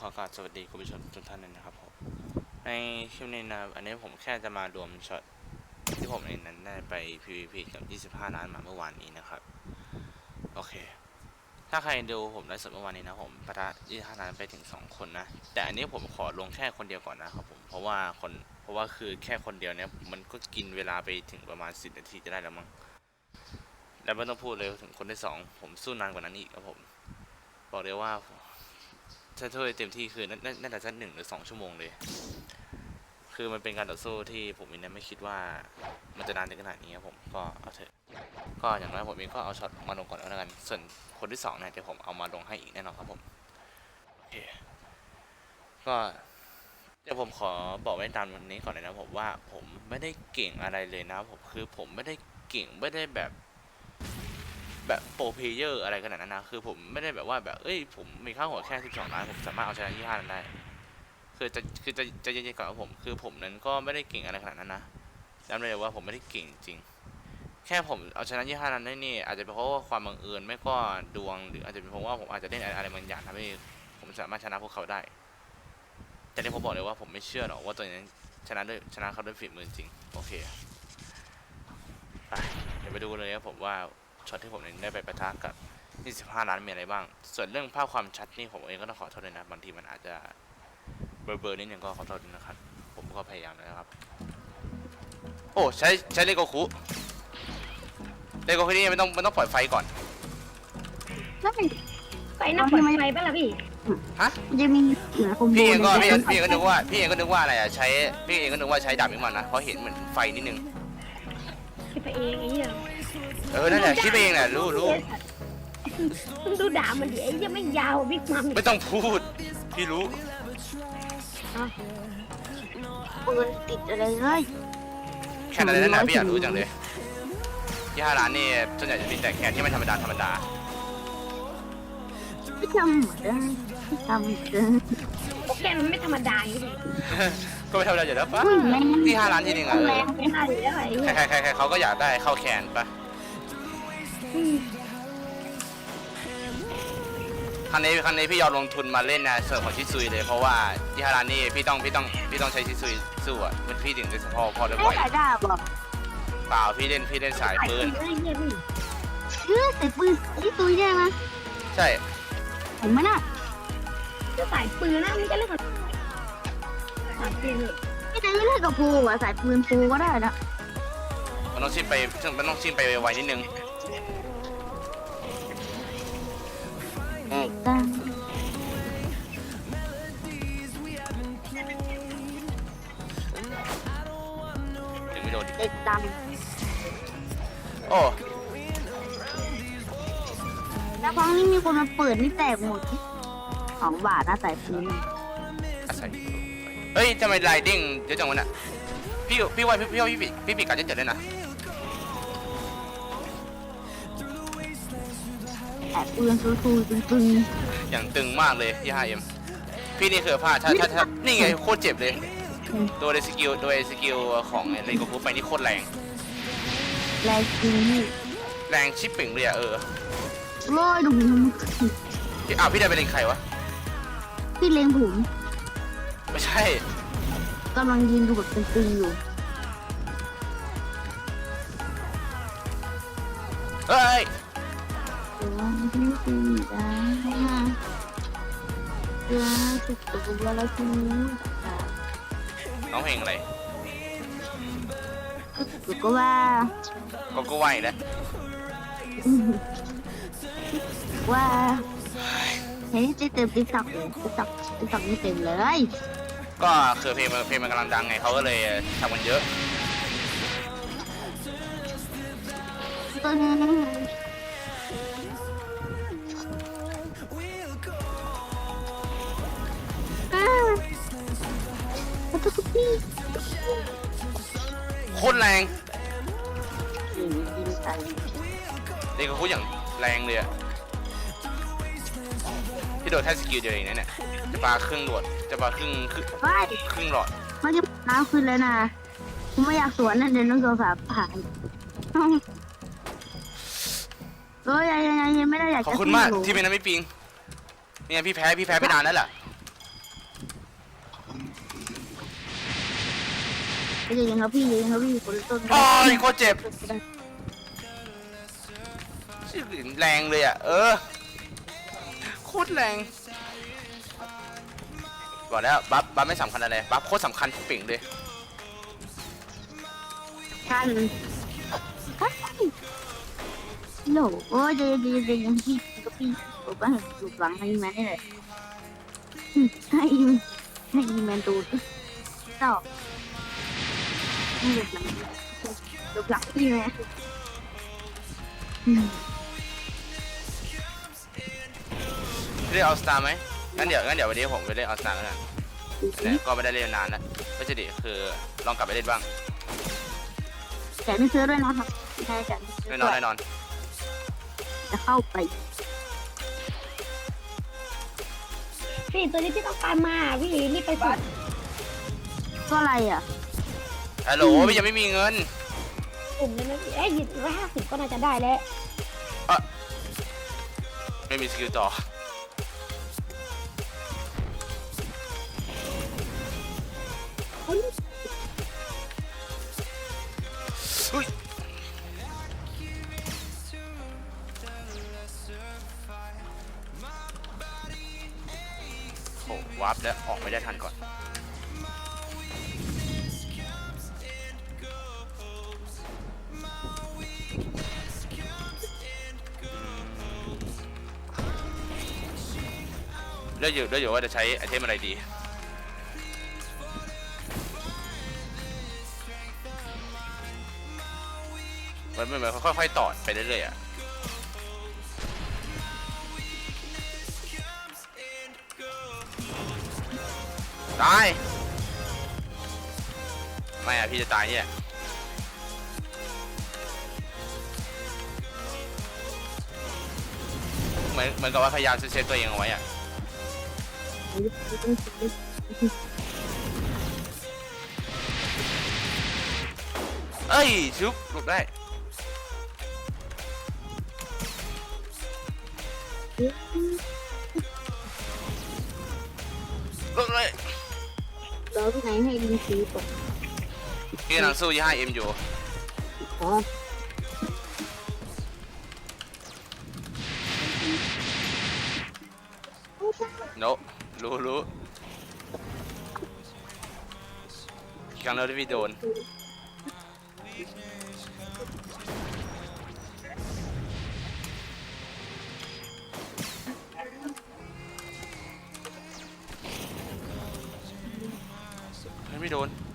ขอกราบสวัสดีคุณผู้ชมทุกท่านเลยนะครับผมในคลิปนี้นะอันนี้ผมแค่จะมารวมช็อตที่ผมเองนั้นได้ไป PVP กับ 25 ล้านมาเมื่อวานนี้นะครับ โอเค ถ้าใครดูผมไลฟ์สดเมื่อวานนี้นะผมประทะ25ล้านไปถึง 2 คนนะ แต่อันนี้ผมขอลงแค่คนเดียวก่อนนะครับผม เพราะว่าคน เพราะว่าคือแค่คนเดียวเนี่ยมันก็กินเวลาไปถึงประมาณ 10 นาทีจะได้แล้วมั้ง แล้วไม่ต้องพูดเลยถึงคนที่สองผมสู้นานกว่านั้นอีกครับผม บอกเลยว่า ถ้าช่วยเต็มที่คือน่าน่าน่าจะสักหนึ่งหรือสองชั่วโมงเลย คือมันเป็นการต่อสู้ที่ผมเองไม่คิดว่ามันจะนานถึงขนาดนี้ครับผมก็เอาเถอะก็อย่างน้อยผมเองก็เอาช็อตมาลงก่อนแล้วกัน ส่วนคนที่สองเนี่ยเดี๋ยวผมเอามาลงให้อีกแน่นอนครับผมโอเคก็เดี๋ยวผมขอบอกไว้ตามวันนี้ก่อนเลยนะผมว่าผมไม่ได้เก่งอะไรเลยนะผมคือผมไม่ได้เก่งไม่ได้แบบ แบบโปรเพเยอร์อะไรขนาดนั้นนะ คือผมไม่ได้แบบว่าแบบ เอ้ย ผมมีค่าหัวแค่ 12 ล้าน ผมสามารถเอาชนะยี่ห้านั้นได้ คือจะ คือจะจะเย็นๆก่อนว่าผม คือผมนั้นก็ไม่ได้เก่งอะไรขนาดนั้นนะย้ำเลยว่าผมไม่ได้เก่งจริง แค่ผมเอาชนะยี่ห้านั้นได้นี่ อาจจะเป็นเพราะว่าความบังเอิญ ไม่ก็ดวง หรืออาจจะเป็นเพราะว่าผมอาจจะเล่นอะไรบางอย่างทำให้ผมสามารถชนะพวกเขาได้ แต่นี่ผมบอกเลยว่าผมไม่เชื่อหรอกว่าตัวนี้ชนะด้วยชนะเขาด้วยฝีมือจริง โอเค ไป เดี๋ยวไปดูเลยครับผมว่า ช็อตที่ผมได้ไปประทะกับ25ล้านมีอะไรบ้าง ส่วนเรื่องภาพความชัดนี่ผมเองก็ต้องขอโทษด้วยนะ บางทีมันอาจจะเบลอๆนิดนึงก็ขอโทษด้วยนะครับ ผมก็พยายามแล้วนะครับ โอ้ใช้ใช้เลโกคุเลโกคุนี่ไม่ต้องไม่ต้องปล่อยไฟก่อน แล้วมันไปนักปล่อยไฟป่ะล่ะพี่ฮะมันจะมีเหนือคอมโบพี่เองก็พี่เองในพี่เองก็นึกว่าพี่เองก็นึกว่าอะไรอะใช้พี่เองก็นึกว่าใช้ดาบมิมันนะเพราะเห็นเหมือนไฟนิดนึงคิดไปเองไอ้เหี้ย เออนั่นแหละคิดไปเองแหละรู้รู้มึงดูด่ามันดิไอ้เหี้ยังไม่ยาวบิ๊กมัมไม่ต้องพูด พี่รู้ ปืนติดอะไรเลยแค่นั้นแหละพี่อยากรู้จังเลยที่ห้าร้านนี่ส่วนใหญ่จะมีแต่แค่ที่ไม่ธรรมดาธรรมดาไม่ทำเหมือนเดิมไม่ทำเหมือนเดิมโอเคมันไม่ธรรมดาอย่างนี้ก็ไม่ธรรมดาอยู่แล้วปะอุ้ยแรงที่ห้าร้านที่หนึ่งอะเอแรองไม่ได้อยู่แล้วไอ้เหี้ยใครใครใครเขาก็อยากได้เข้าแขนปะอืม ครั้งนี้ครั้งนี้พี่ยอมลงทุนมาเล่นนะส่วนของชิซุยเลยเพราะว่าที่ห้าร้านนี่พี่ต้องพี่ต้องพี่ต้องใช้ชิซุยสู้อะมันพี่ถึงจะพอพอได้ไหวไม่ขายดาบหรอกเปล่าพี่เล่นพี่เล่นสายไอ้ปืนเหี้ยพี่เชื่อใส่ปืนที่ตุยได้ไหมใช่เห็นไหมน่ะจะสายปืนนะไม่ใช่เรื่องของสายปืนเลยไม่ได้ไม่เล่นกับภูอะใส่ปืนภูก็ได้นะมันต้องชิมไปมันต้องชิมไปไวๆนิดนึง กตังถึงไม่โดนอีกเอกตังโอ้แล้วครั้งนี้มีคนมาเปิดนี่แตกหมดสองบาทนะใส่ปืนอาศัยเฮ้ยทำไมไลดิ้งเยอะจังวะน่ะพี่พี่ว่าพี่พี่ว่าพี่ปิพี่ปิกัดจะเจ็ดเลยนะ แต่ปืนซูซูตึงอย่างตึงมากเลยที่ 5M พี่นี่คือพลาดถ้าถ้าถ้านี่ไงโคตรเจ็บเลย โดยสกิลโดยสกิลของเลโกฟูไปนี่โคตรแรงๆแรงจริงนี่แรงชิปปิ่งเลยอะเออโร้อยดูพี่อ้าวพี่ได้ไปเล่นใครวะ พี่เลงผมไม่ใช่ กำลังยืนดูแบบตึงๆอยู่เฮ้ย ตัวที่ตีได้ตัวสุดตัวแล้วทีนี้น้องเพลงอะไรสุดก็ว่าก็ก็ไหวนะว่าเฮ้ยจะเต็มติ๊กต็อกเลยติ๊กต็อกติ๊กต็อกนี่เต็มเลยก็คือเพลงมันเพลงมันกำลังดังไงเขาก็เลยทำกันเยอะตึง โคตรแรงยิงยิงใส่เลโกฟูอย่างแรงเลยอะพี่โดดแค่สกิลเดียวเองนะเนี่ยจะปาครึ่งหลอดจะปาครึ่งครึ่งว้ายครึ่งหลอดมันจะน้ำขึ้นแล้วนะผมไม่อยากสวนนะเดี๋ยวน้องโดนฝาผ่านเอ้ยยังยังยังไม่ได้อยากขอบจะคุณมากสู้ที่เป็นน้ำไม่ปิงเนี่ยพี่แพ้พี่แพ้ไปนานแล้วแหละ ไม่ใช่ยังครับพี่ยังครับพี่คนต้นอ๋อโคตรเจ็บ ชื่อแรงเลยอะ เออ โคตรแรง บอกแล้วบัฟบัฟไม่สำคัญอะไร บัฟโคตรสำคัญปิ่งเลยท่านโหลโอ้ยเดี๋ยวเดี๋ยวเดี๋ยวยังพี่ก็พี่บอกว่าถูกหลังให้แมนนี่แหละให้ให้แมนดูต่อ หลุดหลังหลุดหลังพี่แม่เล่นออสตาไหมงั้นเดี๋ยวงั้นเดี๋ยววันนี้ผมไปเล่นออสตาแล้วกันแต่ก็ไม่ได้เล่นนานแล้วไม่ใช่ดิคือลองกลับไปเล่นบ้างแต่ไม่ซื้อด้วยนะครับใช่แต่แน่นอนแน่นอน จะเข้าไปพี่ตัวนี้พี่ต้องการมาพี่รีบไปสุดก็อะไรอะ ฮัลโหลพี่ยังไม่มีเงินกลุ่มเลยนะพี่เอ้ยหยิบร้อยห้าสิบก็น่าจะได้แล้วไม่มีสกิลต่ออุ้ยโหวาร์ปแล้วออกไม่ได้ทันก่อน เลือกอยู่เลือกอยู่ว่าจะใช้ไอเทมอะไรดี มันมันมันค่อยๆต่อไปเรื่อยๆอะตายไม่อะพี่จะตายเนี่ยเหมือนเหมือนกับว่าพยายามเซฟตัวเองเอาไว้อะ เอ้ยชุบหลบได้หลบเลยรอที่ไหนให้ลิ งสีตกพี่กำลังสู้ยี่ห้าเอ็มอยู่อ๋อโนรู้รู้ครั้งแล้วที่พี่โดน เฮ้ยไม่โดน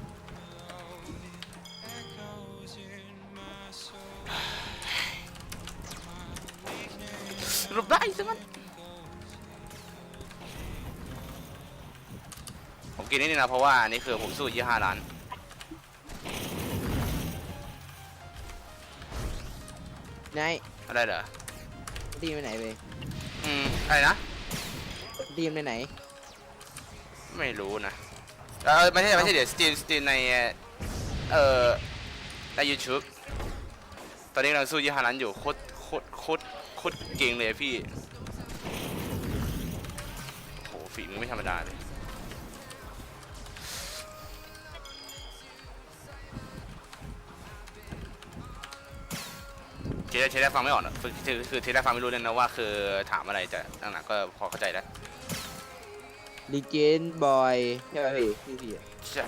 กินนิดนึงนะเพราะว่าอันนี่คือผมสู้ยี่ห้าล้านนายอะไรเหรอดีมไปไหนไปอืมอะไรนะดีมไปไหน ไม่รู้นะเออไม่ใช่ไม่ใช่เดี๋ยวสตรีมสตรีมในเอ่อใน YouTube ตอนนี้กำลังสู้ยี่ห้าล้านอยู่โคตรโคตรโคตรโคตรเก่งเลยอะพี่โอ้โหฝีมือไม่ธรรมดาเลย ทีแรกทีแรกฟังไม่ออกนะคือคือคือทีแรกฟังไม่รู้เลยนะว่าคือถามอะไรแต่หลังๆก็พอเข้าใจแล้วดีเจนบอยใช่ป่ะพี่พี่พี่อะใช่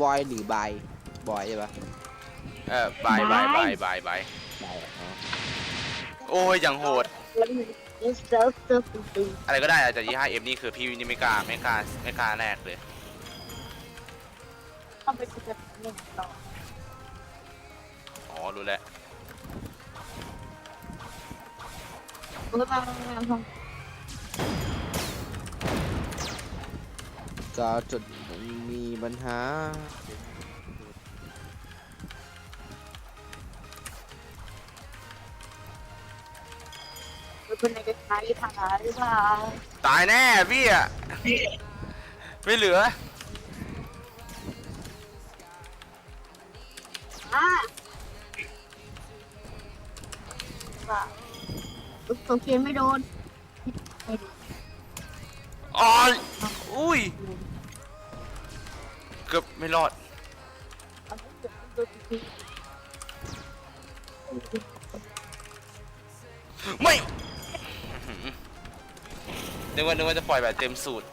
บอยหรือบายบอยใช่ป่ะเออบายบายบายบายบายบายอ๋อโอ้ยอย่างโหดเซิร์ฟเซิร์ฟตึงอะไรก็ได้อะแต่ยี่ห้าเอ็มนี่คือพี่นี่ไม่กล้าไม่กล้าไม่กล้าแรกเลยเข้าไปคุยกันหนึ่งต่ออ๋อรู้แล้ว เมื่อมาทำก็จุดมีปัญหา เป็นในจะใช้ภาษาหรือเปล่าตายแน่พี่อะไม่เหลือ อ่า โอเคไม่โดนไม่โดนอ๋ออุ้ย เกือบไม่รอดไม่อื้อหือนึกว่านึกว่าจะปล่อยแบบเต็มสูตร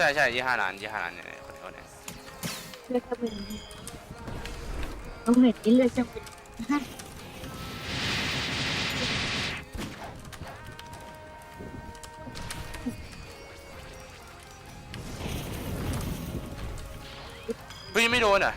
ใช่ใช่ยี่ห้าล้านยี่ห้าล้านเนี่ยเนี่ยคนนี้คนนี้เลือกจะเป็นต้องเห็นที่เลือกจะเป็นห้าเฮ้ยไม่โดนอะ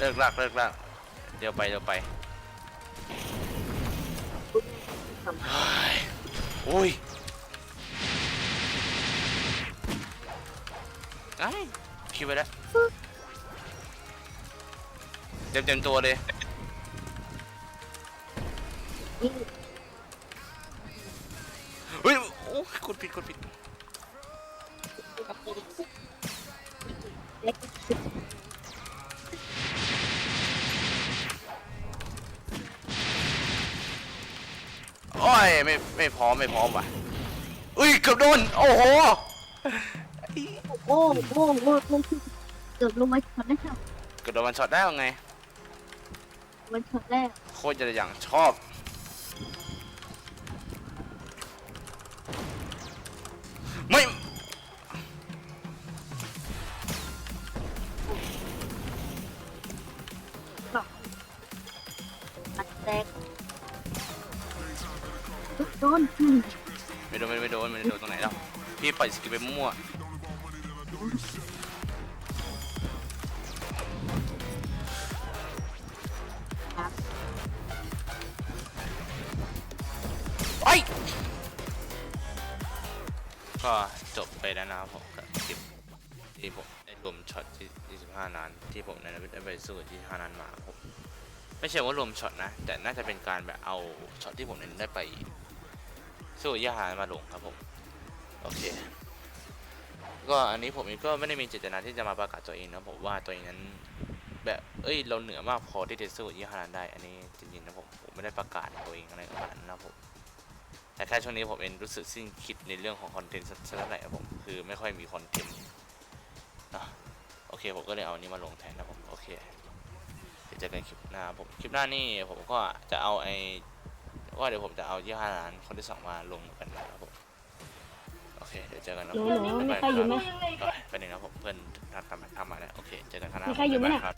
เลิกลากเลิกลากเดี๋ยวไปเดี๋ยวไปเฮ้ยโอ้ยไอ้ยคิดไปแล้วเต็มเต็มตัวเลยเฮ้ยโอ้ยกดผิดกดผิด เล็ก ยไม่ไม่พร้อมไม่พร้อมว่ะอุ้ยเกือบโดนโอ้โหโอ้โหโอ้โหเกือบลงมาช็อตแรกเกือบโดนมันช็อตได้ยังไงมันช็อตแรกโคตรจะอย่างชอบไม่ โดนไม่โดนไม่โดนไม่โดนตรงไหนแล้วพี่ปล่อยสกิลไปมั่วไอ้ก็จบไปแล้วนะครับผมกับคลิปที่ผมได้รวมช็อตที่25ล้านที่ผมได้ได้ไปสู้กับที่5ล้านมาผมไม่ใช่ว่ารวมช็อตนะ แต่น่าจะเป็นการแบบเอาช็อตที่ผมนั้นได้ไป สู้ยาหามาลงครับผม โอเค ก็อันนี้ผมก็ไม่ได้มีเจตนาที่จะมาประกาศตัวเองนะผมว่าตัวเองนั้นแบบเอ้ยเราเหนือมากพอที่จะสู้ยี่ห้านั้นได้ อันนี้จริงๆนะผมผมไม่ได้ประกาศตัวเองอะไรขนาดนั้นนะผมแต่แค่ช่วงนี้ผมเองรู้สึกสิ้นคิดในเรื่องของคอนเทนต์สักเท่าไหร่ครับผมคือไม่ค่อยมีคอนเทนต์นะโอเคผมก็เลยเอานี้มาลงแทนนะผมโอเคเดี๋ยวเจอกันคลิปหน้าครับผมคลิปหน้านี่ผมก็จะเอาไอ ว่าเดี๋ยวผมจะเอายี่ห้าล้านคนที่สองมาลงกันนะครับผมโอเคเดี๋ยวเจอกันนะโหลโหลมีใครอยู่ไหมก็ไปหนึ่งนะครับผมเพื่อนทำทำทำมาแล้วโอเคเจอกันคณะมีใครอยู่ไหมเนี่ยครับ